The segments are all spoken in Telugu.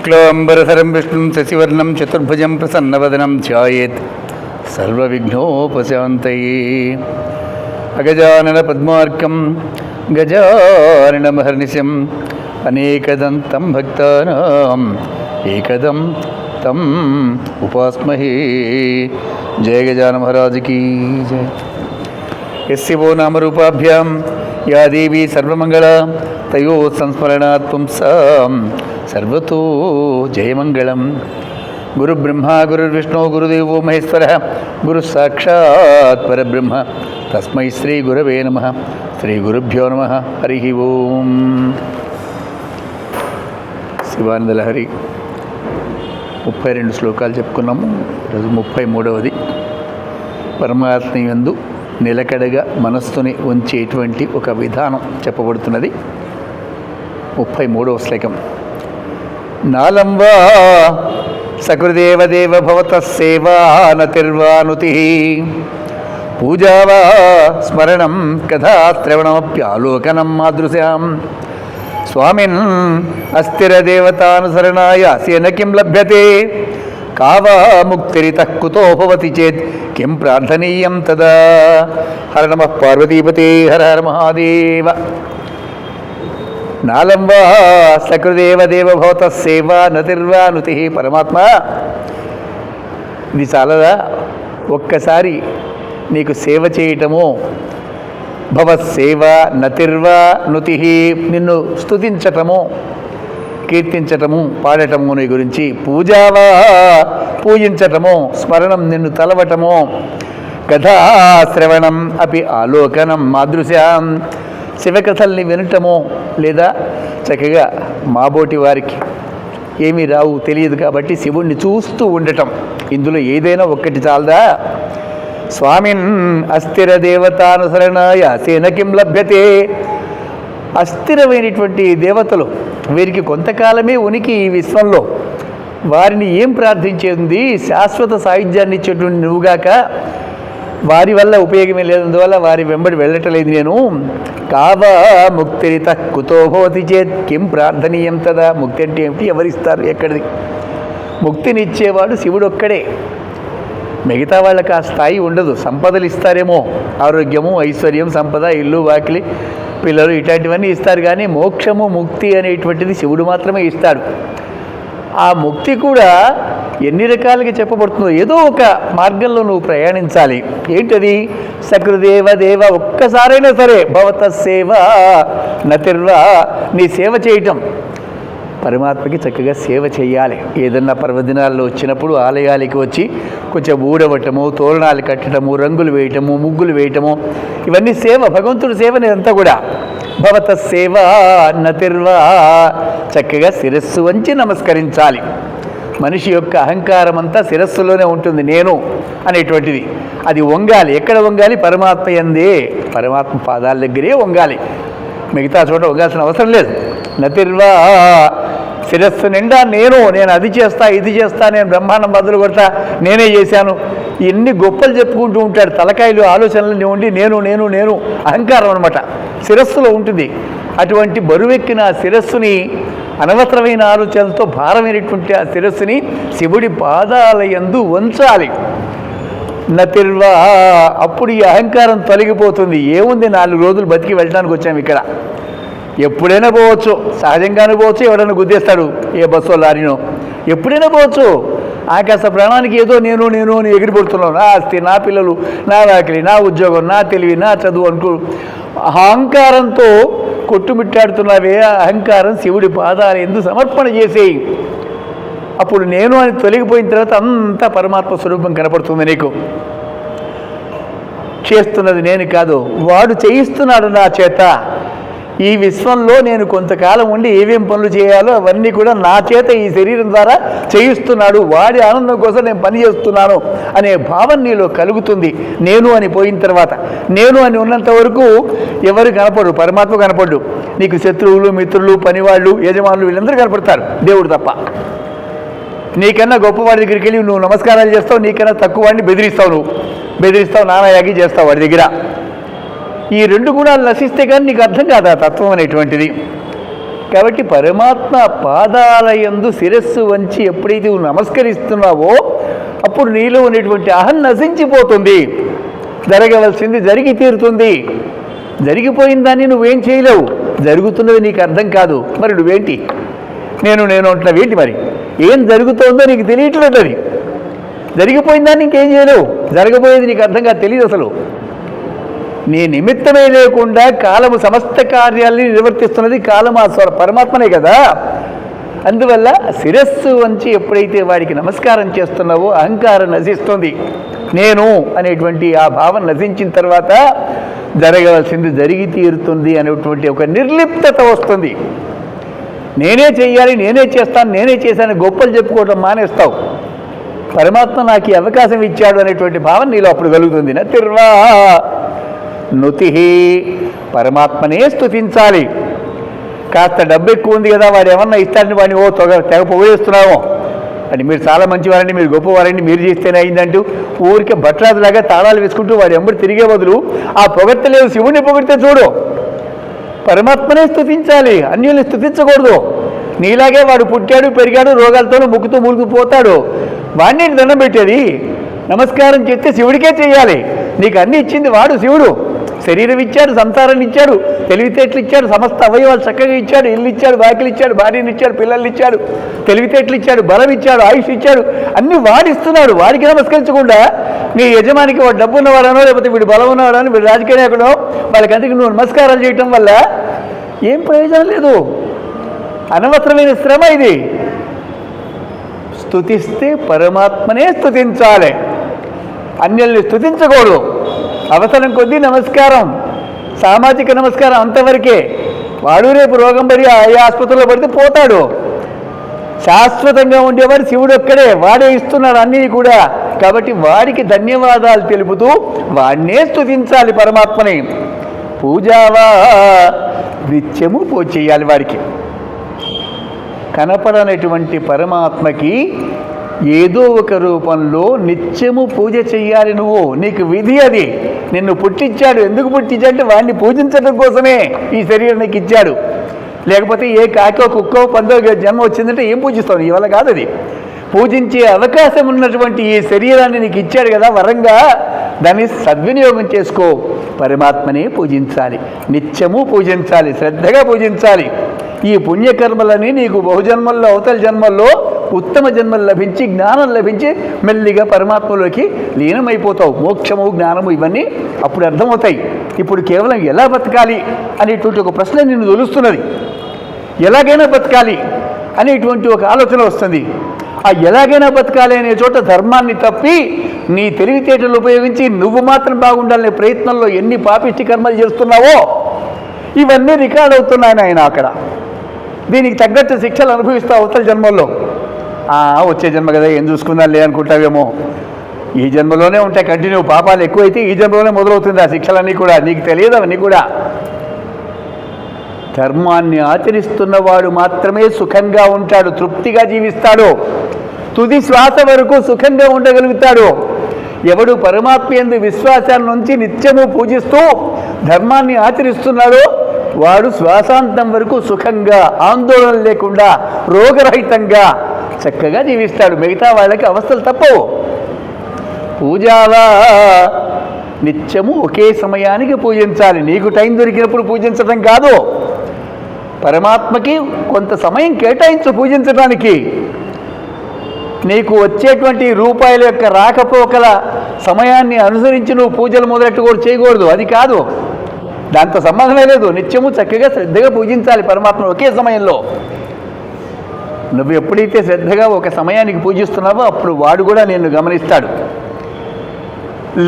శుక్లాంబరధరం విష్ణుం శశివర్ణం చతుర్భుజం ప్రసన్నవదనం ధ్యాయేత్ సర్వవిఘ్నోపశాంతయే అగజానన పద్మార్కం గజాననమహర్నిశం అనేకదంతం భక్తానాం ఏకదం తం ఉపాస్మహే జయ గజాన మహారాజుకి జయ యస్యవో నామరూపాభ్యాం యా దేవి సర్వమంగళ తయో సంస్మరణాత్ పుంసాం సర్వతో జయమంగళం. గురుబ్రహ్మ గురుర్విష్ణు గురుదేవో మహేశ్వర గురు సాక్షాత్ పరబ్రహ్మ. తస్మై శ్రీ గురవే నమ. శ్రీ గురుభ్యో నమ. హరి ఓం. శివానందలహరి ముప్పై రెండు శ్లోకాలు చెప్పుకున్నాము. ఈరోజు ముప్పై మూడవది. పరమాత్మ యందు నిలకడగా మనస్సుని ఉంచేటువంటి ఒక విధానం చెప్పబడుతున్నది. ముప్పై మూడవ శ్లోకం. నాలంబా సకృదేవదేవ భవత సేవానతిర్వానుతి పూజా వా స్మరణం కథాశ్రవణమప్యాలోకనం మాదృశాం స్వామిన్ అస్థిరదేవతానుసరణాయ సేన కిం లభ్యతే? కావా ముక్తిరిత కుతో భవతి చేత్? కిం ప్రార్థనీయం తదా? హర నమ పార్వతీపతే హర హర మహాదేవ. నాలం నాలంబా సకృదేవ దేవ భవత నతిర్వా నుతి పరమాత్మ. ఇది చాలదా? ఒక్కసారి నీకు సేవ చేయటము. భవత్సేవ నతిర్వా నుతి నిన్ను స్తుతించటము కీర్తించటము పాడటము నీ గురించి పూజావా పూజించటము స్మరణం నిన్ను తలవటము. కథాశ్రవణం అపి ఆలోకనం మాదృశ్యాం. శివకథల్ని వినటము లేదా చక్కగా మాబోటి వారికి ఏమీ రావు తెలియదు కాబట్టి శివుణ్ణి చూస్తూ ఉండటం. ఇందులో ఏదైనా ఒక్కటి చాలదా? స్వామిన్ అస్థిర దేవతానుసరణాయ సేనకిం లభ్యతే? అస్థిరమైనటువంటి దేవతలు వీరికి కొంతకాలమే ఉనికి ఈ విశ్వంలో. వారిని ఏం ప్రార్థించేది? శాశ్వత సాయుధ్యాన్ని ఇచ్చేటువంటి నువ్వుగాక వారి వల్ల ఉపయోగమే లేనందువల్ల వారి వెంబడి వెళ్ళటలేదు నేను. కావా ముక్తిరిత కుతో భవతి చేత్. కిం ప్రార్థనీయం తదా? ముక్తి అంటే ఏమిటి? ఎవరిస్తారు? ఎక్కడిది? ముక్తినిచ్చేవాడు శివుడు ఒక్కడే మిగతా వాళ్ళకి ఆ స్థాయి ఉండదు. సంపదలు ఇస్తారేమో. ఆరోగ్యము ఐశ్వర్యం సంపద ఇల్లు వాకిలి పిల్లలు ఇట్లాంటివన్నీ ఇస్తారు. కానీ మోక్షము ముక్తి అనేటువంటిది శివుడు మాత్రమే ఇస్తాడు. ఆ ముక్తి కూడా ఎన్ని రకాలుగా చెప్పబడుతుందో ఏదో ఒక మార్గంలో నువ్వు ప్రయాణించాలి. ఏంటది? సకృదేవ దేవ ఒక్కసారైనా సరే భవత సేవ నతిర్వా నీ సేవ చేయటం. పరమాత్మకి చక్కగా సేవ చేయాలి. ఏదన్నా పర్వదినాల్లో వచ్చినప్పుడు ఆలయాలకి వచ్చి కొంచెం ఊడవటము తోరణాలు కట్టడము రంగులు వేయటము ముగ్గులు వేయటము ఇవన్నీ సేవ భగవంతుడి సేవని అంతా కూడా. భవత సేవ నతిర్వా చక్కగా శిరస్సు వంచి నమస్కరించాలి. మనిషి యొక్క అహంకారం అంతా శిరస్సులోనే ఉంటుంది నేను అనేటువంటిది. అది వంగాలి. ఎక్కడ వంగాలి? పరమాత్మ ఎందే పరమాత్మ పాదాల దగ్గరే వంగాలి. మిగతా చోట వంగాల్సిన అవసరం లేదు. నతిర్వా శిరస్సు నిండా నేను నేను అది చేస్తా ఇది చేస్తా నేను బ్రహ్మాండం బదులు కొడతా నేనే చేశాను. ఎన్ని గొప్పలు చెప్పుకుంటూ ఉంటాడు. తలకాయలు ఆలోచనలు ఉండి నేను నేను నేను. అహంకారం అనమాట శిరస్సులో ఉంటుంది. అటువంటి బరువెక్కిన శిరస్సుని అనవసరమైన ఆలోచనలతో భారమైనటువంటి ఆ శిరస్సుని శివుడి పాదాలయందు ఉంచాలి వంచాలి నతిర్వా అప్పుడు ఈ అహంకారం తొలగిపోతుంది. ఏముంది నాలుగు రోజులు బతికి వెళ్ళడానికి వచ్చాము ఇక్కడ. ఎప్పుడైనా పోవచ్చు. సహజంగానే పోవచ్చు. ఎవడైనా గుద్దేస్తాడు ఏ బస్సో లారీనో. ఎప్పుడైనా పోవచ్చు. ఆకాశ ప్రాణానికి ఏదో నేను నేను అని ఎగిరిపడుతున్నాను నా ఆస్తి నా పిల్లలు నా వాకిలి నా ఉద్యోగం నా తెలివి నా చదువు అనుకో. అహంకారంతో కొట్టుమిట్టాడుతున్నావే అహంకారం శివుడి పాదాలు ఎందుకు సమర్పణ చేసేయి. అప్పుడు నేను అని తొలగిపోయిన తర్వాత అంతా పరమాత్మ స్వరూపం కనపడుతుంది నీకు. చేస్తున్నది నేను కాదు వాడు చేయిస్తున్నాడు నా చేత. ఈ విశ్వంలో నేను కొంతకాలం ఉండి ఏమేం పనులు చేయాలో అవన్నీ కూడా నా చేత ఈ శరీరం ద్వారా చేయిస్తున్నాడు. వాడి ఆనందం కోసం నేను పని చేస్తున్నాను అనే భావన నీలో కలుగుతుంది. నేను అని పోయిన తర్వాత నేను అని ఉన్నంత వరకు ఎవరు కనపడు పరమాత్మ కనపడు నీకు శత్రువులు మిత్రులు పనివాళ్ళు యజమానులు వీళ్ళందరూ కనపడతారు దేవుడు తప్ప. నీకన్నా గొప్పవాడి దగ్గరికి వెళ్ళి నువ్వు నమస్కారాలు చేస్తావు నీకన్నా తక్కువ వాడిని బెదిరిస్తావు నువ్వు. బెదిరిస్తావు నానాయాగి చేస్తావు వాడి దగ్గర. ఈ రెండు గుణాలు నశిస్తే కానీ నీకు అర్థం కాదు ఆ తత్వం అనేటువంటిది. కాబట్టి పరమాత్మ పాదాలయందు శిరస్సు వంచి ఎప్పుడైతే నువ్వు నమస్కరిస్తున్నావో అప్పుడు నీలో ఉన్నటువంటి అహం నశించిపోతుంది. జరగవలసింది జరిగి తీరుతుంది. జరిగిపోయిన దాన్ని నువ్వేం చేయలేవు. జరుగుతున్నది నీకు అర్థం కాదు. మరి నువ్వేంటి? నేను నేను అంటున్నావేంటి మరి? ఏం జరుగుతోందో నీకు తెలియట్లేదు అది. జరిగిపోయిన దాన్ని ఇంకేం చేయలేవు. జరగబోయేది నీకు అర్థం కాదు తెలియదు అసలు. నీ నిమిత్తమే లేకుండా కాలము సమస్త కార్యాలని నిర్వర్తిస్తున్నది కాలం ఆ స్వర పరమాత్మనే కదా. అందువల్ల శిరస్సు వంచి ఎప్పుడైతే వాడికి నమస్కారం చేస్తున్నావో అహంకారం నశిస్తుంది. నేను అనేటువంటి ఆ భావం నశించిన తర్వాత జరగవలసింది జరిగి తీరుతుంది అనేటువంటి ఒక నిర్లిప్తత వస్తుంది. నేనే చేయాలి నేనే చేస్తాను నేనే చేశాను గొప్పలు చెప్పుకోవడం మానేస్తావు. పరమాత్మ నాకు ఈ అవకాశం ఇచ్చాడు అనేటువంటి భావన నీలో అప్పుడు కలుగుతుంది. నతిర్వా నుతి పరమాత్మనే స్థుతించాలి కాస్త డబ్బు ఎక్కువ ఉంది కదా వాడు ఏమన్నా ఇస్తాడని వాడిని ఓ తొగ తెగ పొగేస్తున్నామో అని మీరు చాలా మంచివారండి మీరు గొప్పవారండి మీరు చేస్తేనే అయిందంటూ ఊరికే బట్టరాజులాగా తాళాలు వేసుకుంటూ వాడు ఎంబడి తిరిగే బదులు ఆ పొగట్టలేదు శివుణ్ణి పొగిడితే చూడు. పరమాత్మనే స్థుతించాలి అన్యుల్ని స్థుతించకూడదు నీలాగే వాడు పుట్టాడు పెరిగాడు రోగాలతో ముక్కుతూ ములుగు పోతాడు. వాడిని దండం పెట్టేది నమస్కారం చేస్తే శివుడికే చేయాలి. నీకు అన్ని ఇచ్చింది వాడు శివుడు. శరీరం ఇచ్చాడు సంసారాన్ని ఇచ్చాడు తెలివితేటలు ఇచ్చాడు సమస్త అవయవాలు చక్కగా ఇచ్చాడు ఇల్లు ఇచ్చాడు వాకిలు ఇచ్చాడు భార్యని ఇచ్చాడు పిల్లల్ని ఇచ్చాడు తెలివితేటలు ఇచ్చాడు బలం ఇచ్చాడు ఆయుష్ ఇచ్చాడు అన్ని వాడిస్తున్నాడు. వాడికి నమస్కరించకుండా నీ యజమానికి వాడు డబ్బు ఉన్నవాడనో లేకపోతే వీడు బలం ఉన్నవాడనో వీడు రాజకీయ నాయకుడో అందుకు నువ్వు నమస్కారాలు చేయటం వల్ల ఏం ప్రయోజనం లేదు. అనవసరమైన శ్రమ ఇది. స్తుతిస్తే పరమాత్మనే స్తుతించాలి. అన్యుల్ని స్తుతించకూడదు. అవసరం కొద్దీ నమస్కారం. సామాజిక నమస్కారం అంతవరకే. వాడు రేపు రోగం పడి ఏ ఆసుపత్రిలో పడితే పోతాడు. శాశ్వతంగా ఉండేవాడు శివుడు ఒక్కడే. వాడే ఇస్తున్నాడు అన్నీ కూడా. కాబట్టి వాడికి ధన్యవాదాలు తెలుపుతూ వాడినే స్థుతించాలి పరమాత్మని. పూజావా నిత్యము పూజ చేయాలి వాడికి. కనపడనటువంటి పరమాత్మకి ఏదో ఒక రూపంలో నిత్యము పూజ చెయ్యాలి నువ్వు. నీకు విధి అది. నిన్ను పుట్టించాడు. ఎందుకు పుట్టించాడంటే వాడిని పూజించడం కోసమే ఈ శరీరం నీకు ఇచ్చాడు. లేకపోతే ఏ కాకో కుక్కో పందో జన్మ వచ్చిందంటే ఏం పూజిస్తావు? ఇవాళ కాదు అది. పూజించే అవకాశం ఉన్నటువంటి ఈ శరీరాన్ని నీకు ఇచ్చాడు కదా వరంగా దాన్ని సద్వినియోగం చేసుకో. పరమాత్మనే పూజించాలి. నిత్యము పూజించాలి. శ్రద్ధగా పూజించాలి. ఈ పుణ్యకర్మలని నీకు బహుజన్మల్లో అవతల జన్మల్లో ఉత్తమ జన్మలు లభించి జ్ఞానం లభించి మెల్లిగా పరమాత్మలోకి లీనమైపోతావు. మోక్షము జ్ఞానము ఇవన్నీ అప్పుడు అర్థమవుతాయి. ఇప్పుడు కేవలం ఎలా బతకాలి అనేటువంటి ఒక ప్రశ్న నిన్ను తొలుస్తున్నది. ఎలాగైనా బతకాలి అనేటువంటి ఒక ఆలోచన వస్తుంది. ఆ ఎలాగైనా బతకాలి అనే చోట ధర్మాన్ని తప్పి నీ తెలివితేటలు ఉపయోగించి నువ్వు మాత్రం బాగుండాలనే ప్రయత్నంలో ఎన్ని పాపిష్టి కర్మలు చేస్తున్నావో ఇవన్నీ రికార్డ్ అవుతున్నాయి ఆయన అక్కడ. దీనికి తగ్గట్టు శిక్షలు అనుభవిస్తావు అవతల జన్మల్లో. వచ్చే జన్మ కదా ఏం చూసుకుందాం లే అనుకుంటావేమో. ఈ జన్మలోనే ఉంటాయి కంటిన్యూ పాపాలు ఎక్కువైతే ఈ జన్మలోనే మొదలవుతుంది ఆ శిక్షలన్నీ కూడా. నీకు తెలియదు అవన్నీ కూడా. ధర్మాన్ని ఆచరిస్తున్నవాడు మాత్రమే సుఖంగా ఉంటాడు తృప్తిగా జీవిస్తాడు. తుది శ్వాస వరకు సుఖంగా ఉండగలుగుతాడు. ఎవడు పరమాత్మ ఎందు విశ్వాసాన్ని నుంచి నిత్యము పూజిస్తూ ధర్మాన్ని ఆచరిస్తున్నాడో వాడు శ్వాసాంతం వరకు సుఖంగా ఆందోళన లేకుండా రోగరహితంగా చక్కగా జీవిస్తాడు. మిగతా వాళ్ళకి అవస్థలు తప్పవు. పూజావా నిత్యము ఒకే సమయానికి పూజించాలి. నీకు టైం దొరికినప్పుడు పూజించడం కాదు. పరమాత్మకి కొంత సమయం కేటాయించు పూజించడానికి నీకు వచ్చేటువంటి రూపాయల యొక్క రాకపోకల సమయాన్ని అనుసరించి నువ్వు పూజలు మొదలెట్టు కూడా చేయకూడదు. అది కాదు. దాంతో సంబంధమే లేదు. నిత్యము చక్కగా శ్రద్ధగా పూజించాలి పరమాత్మ ఒకే సమయంలో. నువ్వు ఎప్పుడైతే శ్రద్ధగా ఒక సమయానికి పూజిస్తున్నావో అప్పుడు వాడు కూడా నిన్ను గమనిస్తాడు.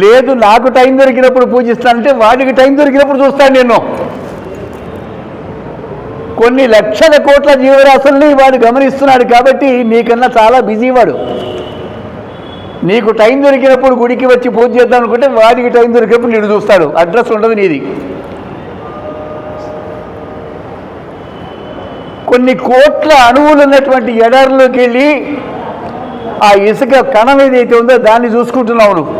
లేదు నాకు టైం దొరికినప్పుడు పూజిస్తానంటే వాడికి టైం దొరికినప్పుడు చూస్తాను నేను కొన్ని లక్షల కోట్ల జీవరాశుల్ని వాడు గమనిస్తున్నాడు కాబట్టి నీకన్నా చాలా బిజీ వాడు నీకు టైం దొరికినప్పుడు గుడికి వచ్చి పూజ చేద్దాం అనుకుంటే వాడికి టైం దొరికినప్పుడు నేను చూస్తాడు. అడ్రస్ ఉండదు నీది. కొన్ని కోట్ల అణువులు ఉన్నటువంటి ఎడారిలోకి వెళ్ళి ఆ ఇసుక కణం ఏదైతే ఉందో దాన్ని చూసుకుంటున్నావు నువ్వు.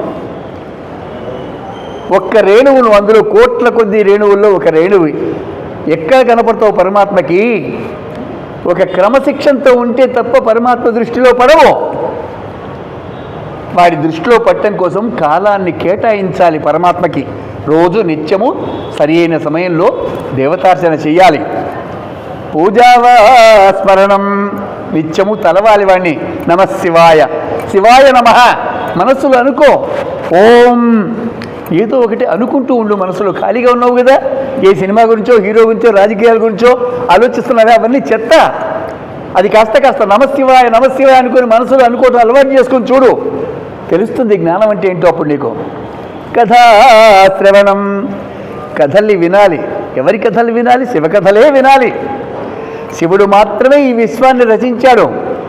ఒక్క రేణువును అందులో కోట్ల కొద్ది రేణువుల్లో ఒక రేణువు. ఎక్కడ కనపడతావు పరమాత్మకి? ఒక క్రమశిక్షణతో ఉంటే తప్ప పరమాత్మ దృష్టిలో పడవు. వాడి దృష్టిలో పట్టడం కోసం కాలాన్ని కేటాయించాలి పరమాత్మకి. రోజు నిత్యము సరి అయిన సమయంలో దేవతార్చన చేయాలి. పూజావా స్మరణం నిత్యము తలవాలి వాణ్ణి. నమ శివాయ. శివాయ నమ. మనస్సులు అనుకో. ఓం. ఏదో ఒకటి అనుకుంటూ ఉండు మనసులో ఖాళీగా ఉన్నావు కదా? ఏ సినిమా గురించో హీరో గురించో రాజకీయాల గురించో ఆలోచిస్తున్నావే? అవన్నీ చెత్త. అది కాస్త కాస్త నమశివాయ నమశివాయ అనుకుని మనసులో అనుకోవడం అలవాటు చేసుకొని చూడు. తెలుస్తుంది జ్ఞానం అంటే ఏంటో అప్పుడు నీకు? కథా శ్రవణం. కథల్ని వినాలి. ఎవరి కథలు వినాలి? శివకథలే వినాలి. శివుడు మాత్రమే ఈ విశ్వాన్ని రచించాడు.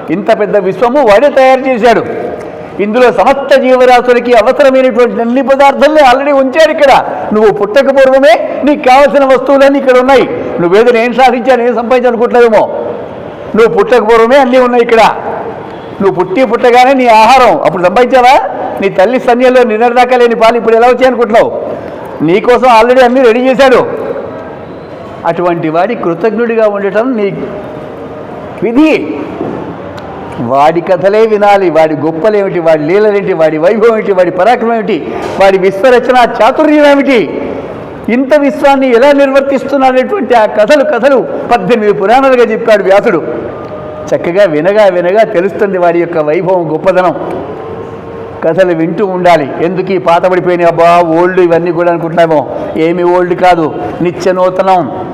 ఇంత పెద్ద విశ్వము వాడే తయారు చేశాడు. ఇందులో సమస్త జీవరాశులకి అవసరమైనటువంటి అన్ని పదార్థాలని ఆల్రెడీ ఉంచాడు ఇక్కడ. నువ్వు పుట్టక పూర్వమే నీకు కావలసిన వస్తువులన్నీ ఇక్కడ ఉన్నాయి. నువ్వేదో నేను సాధించాను నేను సంపాదించాలనుకుంటున్నావేమో నువ్వు పుట్టక పూర్వమే అన్నీ ఉన్నాయి ఇక్కడ. నువ్వు పుట్టి పుట్టగానే నీ ఆహారం అప్పుడు సంపాదించావా? నీ తల్లి సన్యంలో నిన్నటిదాకా లేని పాలు ఇప్పుడు ఎలా వచ్చాయనుకుంటున్నావు? నీకోసం ఆల్రెడీ అన్నీ రెడీ చేశాడు. అటువంటి వాడి కృతజ్ఞుడిగా ఉండటం నీ విధి. వాడి కథలే వినాలి వాడి గొప్పలేమిటి వాడి లీలలేంటి వాడి వైభవం ఏమిటి వాడి పరాక్రమం ఏమిటి వాడి విశ్వరచన చాతుర్యం ఏమిటి ఇంత విశ్వాన్ని ఎలా నిర్వర్తిస్తున్నాడనేటువంటి ఆ కథలు కథలు పద్దెనిమిది పురాణాలుగా చెప్పాడు వ్యాసుడు. చక్కగా వినగా వినగా తెలుస్తుంది వాడి యొక్క వైభవం గొప్పదనం. కథలు వింటూ ఉండాలి. ఎందుకు ఈ పాత పడిపోయినాయి? అబ్బా ఓల్డ్ ఇవన్నీ కూడా అనుకుంటున్నామో ఏమి ఓల్డ్ కాదు నిత్య నూతనం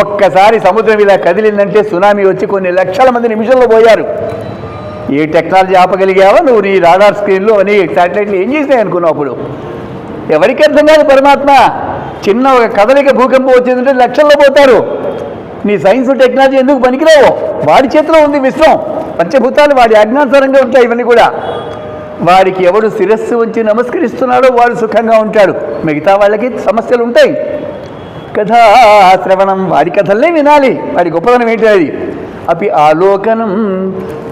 ఒక్కసారి సముద్రం ఇలా కదిలిందంటే సునామీ వచ్చి కొన్ని లక్షల మంది నిమిషంలో పోయారు. ఏ టెక్నాలజీ ఆపగలిగావో నువ్వు నీ రాడార్ స్క్రీన్లో? అని శాటిలైట్లు ఏం చేసినాయి అనుకున్నావు అప్పుడు? ఎవరికి అర్థం కాదు పరమాత్మ. చిన్న ఒక కదలిక భూకంపం వచ్చిందంటే లక్షల్లో పోతారు. నీ సైన్స్ టెక్నాలజీ ఎందుకు పనికిరావు? వాడి చేతిలో ఉంది విశ్వం. పంచభూతాలు వాడి అజ్ఞానసరంగా ఉంటాయి ఇవన్నీ కూడా. వారికి ఎవడు శిరస్సు ఉంచి నమస్కరిస్తున్నాడో వాడు సుఖంగా ఉంటాడు. మిగతా వాళ్ళకి సమస్యలు ఉంటాయి. కథా శ్రవణం వాడి కథల్నే వినాలి. వాడి గొప్పదనం ఏంటి అది? అపి ఆలోకనం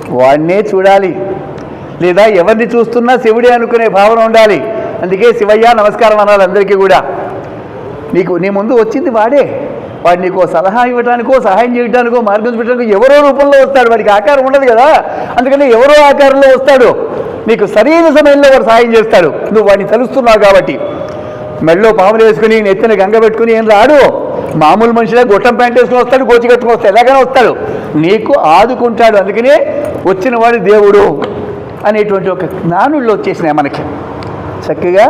వాడినే చూడాలి. లేదా ఎవరిని చూస్తున్నా శివుడే అనుకునే భావన ఉండాలి. అందుకే శివయ్య నమస్కారం అనాలి అందరికీ కూడా. నీకు నీ ముందు వచ్చింది వాడే. వాడు నీకు సలహా ఇవ్వడానికో సహాయం చేయడానికో మార్గం చూపించడానికో ఎవరో రూపంలో వస్తాడు. వాడికి ఆకారం ఉండదు కదా. అందుకని ఎవరో ఆకారంలో వస్తాడు. నీకు సరైన సమయంలో వాడు సాయం చేస్తాడు. నువ్వు వాడిని తలుస్తున్నావు కాబట్టి. మెళ్ళో పాములు వేసుకుని నెత్తిన గంగ పెట్టుకుని ఏం రాడు? మామూలు మనిషిలా గొట్టం ప్యాంట్ వేసుకుని వస్తాడు గోచి కట్టుకుని వస్తాడు. ఎలాగైనా వస్తాడు. నీకు ఆదుకుంటాడు. అందుకనే వచ్చిన వాడు దేవుడు అనేటువంటి ఒక జ్ఞానుల్లో వచ్చేసినాయి మనకి. చక్కగా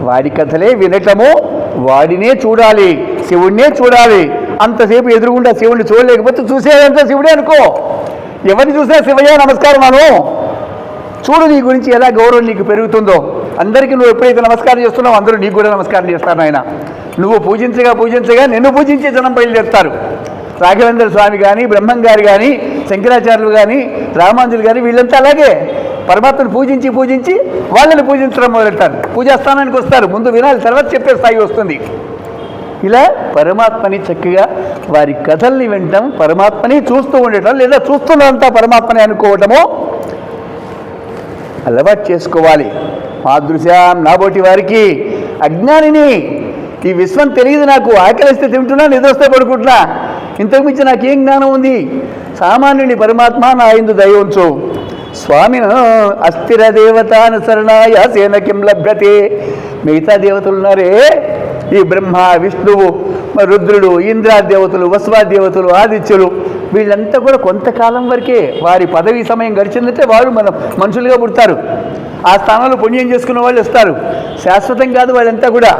వాడి కథలే వినటము వాడినే చూడాలి శివుడినే చూడాలి. అంతసేపు ఎదురుగుండా శివుడిని చూడలేకపోతే చూసేదంతా శివుడే అనుకో. ఎవరిని చూసినా శివయ్య నమస్కారం అను చూడు నీ గురించి ఎలా గౌరవం నీకు పెరుగుతుందో. అందరికీ నువ్వు ఎప్పుడైతే నమస్కారం చేస్తున్నావు అందరూ నీకు కూడా నమస్కారం చేస్తారు ఆయన నువ్వు పూజించగా పూజించగా నిన్ను పూజించే జనం బయలుదేరుతారు. రాఘవేంద్ర స్వామి కానీ బ్రహ్మం గారు కానీ శంకరాచార్యులు కానీ రామాంజులు కానీ వీళ్ళంతా అలాగే పరమాత్మను పూజించి పూజించి వాళ్ళని పూజించడం మొదలెడతారు. పూజాస్థానానికి వస్తారు. ముందు వినాలి తర్వాత చెప్పే స్థాయి వస్తుంది. ఇలా పరమాత్మని చక్కగా వారి కథల్ని వినటం పరమాత్మని చూస్తూ ఉండటం లేదా చూస్తున్నంతా పరమాత్మని అనుకోవటము అలవాటు చేసుకోవాలి. మాదృశ్యాం నాబోటి వారికి అజ్ఞానిని ఈ విశ్వం తెలియదు నాకు. ఆకలిస్తే తింటున్నా నిద్రస్తే పడుకుంటున్నా. ఇంతకు మించి నాకేం జ్ఞానం ఉంది? సామాన్యుని పరమాత్మ నా ఇందు దయ ఉంచు. స్వామిన అస్థిర దేవతానుసరణాయ సేన కిం లభ్యతే. మిగతా దేవతలు ఉన్నారే? ఈ బ్రహ్మ విష్ణువు రుద్రుడు ఇంద్రాదేవతలు దేవతలు దేవతలు ఆదిత్యులు వీళ్ళంతా కూడా కొంతకాలం వరకే వారి పదవి సమయం గడిచిందంటే వారు మన మనుషులుగా పుడతారు. ఆ స్థానంలో పుణ్యం చేసుకున్న వాళ్ళు వస్తారు. శాశ్వతం కాదు వాళ్ళంతా కూడా.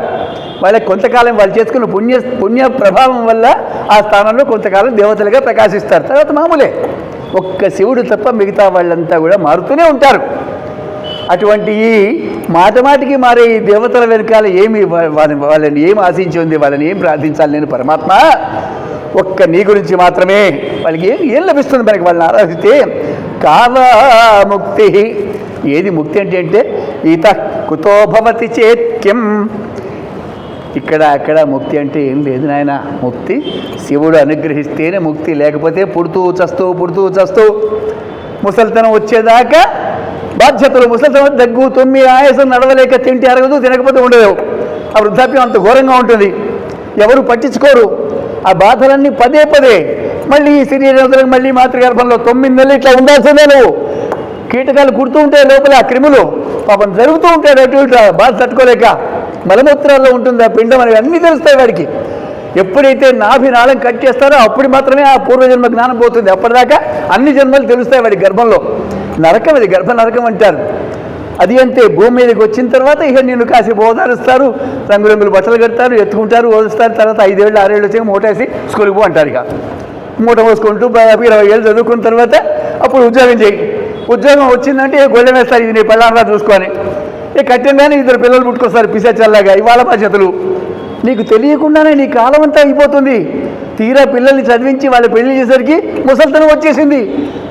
వాళ్ళకి కొంతకాలం వాళ్ళు చేసుకున్న పుణ్య పుణ్య ప్రభావం వల్ల ఆ స్థానంలో కొంతకాలం దేవతలుగా ప్రకాశిస్తారు. తర్వాత మామూలే. ఒక్క శివుడు తప్ప మిగతా వాళ్ళంతా కూడా మారుతూనే ఉంటారు. అటువంటి ఈ మాటమాటికి మారే ఈ దేవతల వెనకాల ఏమి వాళ్ళని వాళ్ళని ఏం ఆశించి ఉంది వాళ్ళని ఏం ప్రార్థించాలి నేను పరమాత్మ? ఒక్క నీ గురించి మాత్రమే. వాళ్ళకి ఏం ఏం లభిస్తుంది మనకి వాళ్ళని ఆరాధిస్తే? కాలముక్తి. ఏది ముక్తి అంటే అంటే ఈత కుతో భవతి చేత్యం ఇక్కడ అక్కడ ముక్తి అంటే ఏం లేదు నాయన. ముక్తి శివుడు అనుగ్రహిస్తేనే ముక్తి. లేకపోతే పుడుతూ చస్తూ పుడుతూ చస్తూ ముసలితనం వచ్చేదాకా బాధ్యతలు ముసలితనం దగ్గు తొమ్మి ఆయాసం నడవలేక తింటే అరగదు తినకపోతే ఉండదు ఆ వృద్ధాప్యం అంత ఘోరంగా ఉంటుంది. ఎవరు పట్టించుకోరు. ఆ బాధలన్నీ పదే పదే మళ్ళీ శరీరం మళ్ళీ మాతృగర్భంలో తొమ్మిది నెలలు ఇట్లా ఉండాల్సిందే నువ్వు. కీటకాలు కుడుతూ ఉంటాయి లోపల ఆ క్రిములు. పాపం జరుగుతూ ఉంటాడు అటు ఇటు బాధ తట్టుకోలేక. మలమూత్రాల్లో ఉంటుంది ఆ పిండం అనేవి అన్నీ తెలుస్తాయి వాడికి. ఎప్పుడైతే నాభి నాళం కట్ చేస్తారో అప్పుడు మాత్రమే ఆ పూర్వజన్మ జ్ఞానం పోతుంది. అప్పటిదాకా అన్ని జన్మలు తెలుస్తాయి వాడి గర్భంలో. నరకం అది గర్భ నరకం అంటారు. అది అంటే భూమి మీదకి వచ్చిన తర్వాత ఇక నిన్ను కాసేపు ఓదారుస్తారు రంగురంగులు బట్టలు కడతారు ఎత్తుకుంటారు ఓదిస్తారు. తర్వాత ఐదేళ్ళు ఆరేళ్ళు వచ్చి మూటేసి స్కూల్కి పో అంటారు ఇక. మూట మోసుకుంటూ ఇరవై ఏళ్ళు చదువుకున్న తర్వాత అప్పుడు ఉద్యోగం చేయి. ఉద్యోగం వచ్చిందంటే ఏ గొల్లెం వేస్తారు ఇది నీ పెళ్ళారా చూసుకొని. ఏ కానీ ఇద్దరు పిల్లలు పుట్టుకొస్తారు పిసచ్చల్లాగా ఇవాళ బాధ్యతలు నీకు తెలియకుండానే నీ కాలం అంతా అయిపోతుంది. తీరా పిల్లల్ని చదివించి వాళ్ళ పెళ్ళి చేసరికి ముసలితనం వచ్చేసింది.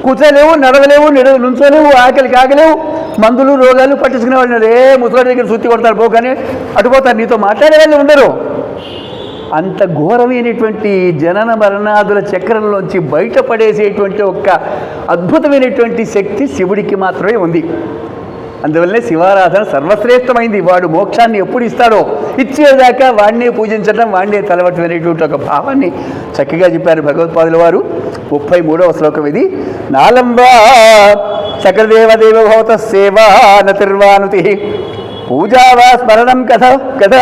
కూర్చోలేవు నడవలేవు నిడ నుంచోలేవు ఆకలికి ఆగలేవు మందులు రోగాలు పట్టించుకునే వాళ్ళు ఏ ముసలి దగ్గర సుత్తి కొడతారు పోగానే అటుపోతారు నీతో మాట్లాడే వాళ్ళు ఉండరు. అంత ఘోరమైనటువంటి జనన మరణాదుల చక్రంలోంచి బయటపడేసేటువంటి ఒక అద్భుతమైనటువంటి శక్తి శివుడికి మాత్రమే ఉంది. అందువల్లనే శివారాధన సర్వశ్రేష్టమైంది. వాడు మోక్షాన్ని ఎప్పుడు ఇస్తాడో? ఇచ్చేదాకా వాడినే పూజించడం వాడినే తలవటం అనేటువంటి ఒక భావాన్ని చక్కగా చెప్పారు భగవత్పాదుల వారు. ముప్పై మూడవ శ్లోకం ఇది. నాలంబా సకలదేవదేవ భవత సేవా నతిర్వానుతి. పూజా వా స్మరణం కథ కథా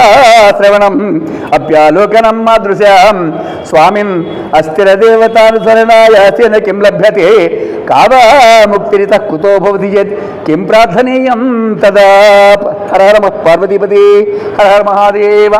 శ్రవణం. అభ్యాలోకనం మాదృశాం స్వామిం అస్థిరదేవతానుసరణాయ కిం లభ్యతే. కాదా ముక్తిరిత కుతో భవతి చేత్ కిం ప్రార్థనీయం తదా? హర హర పార్వతీపతి హర హర మహాదేవ.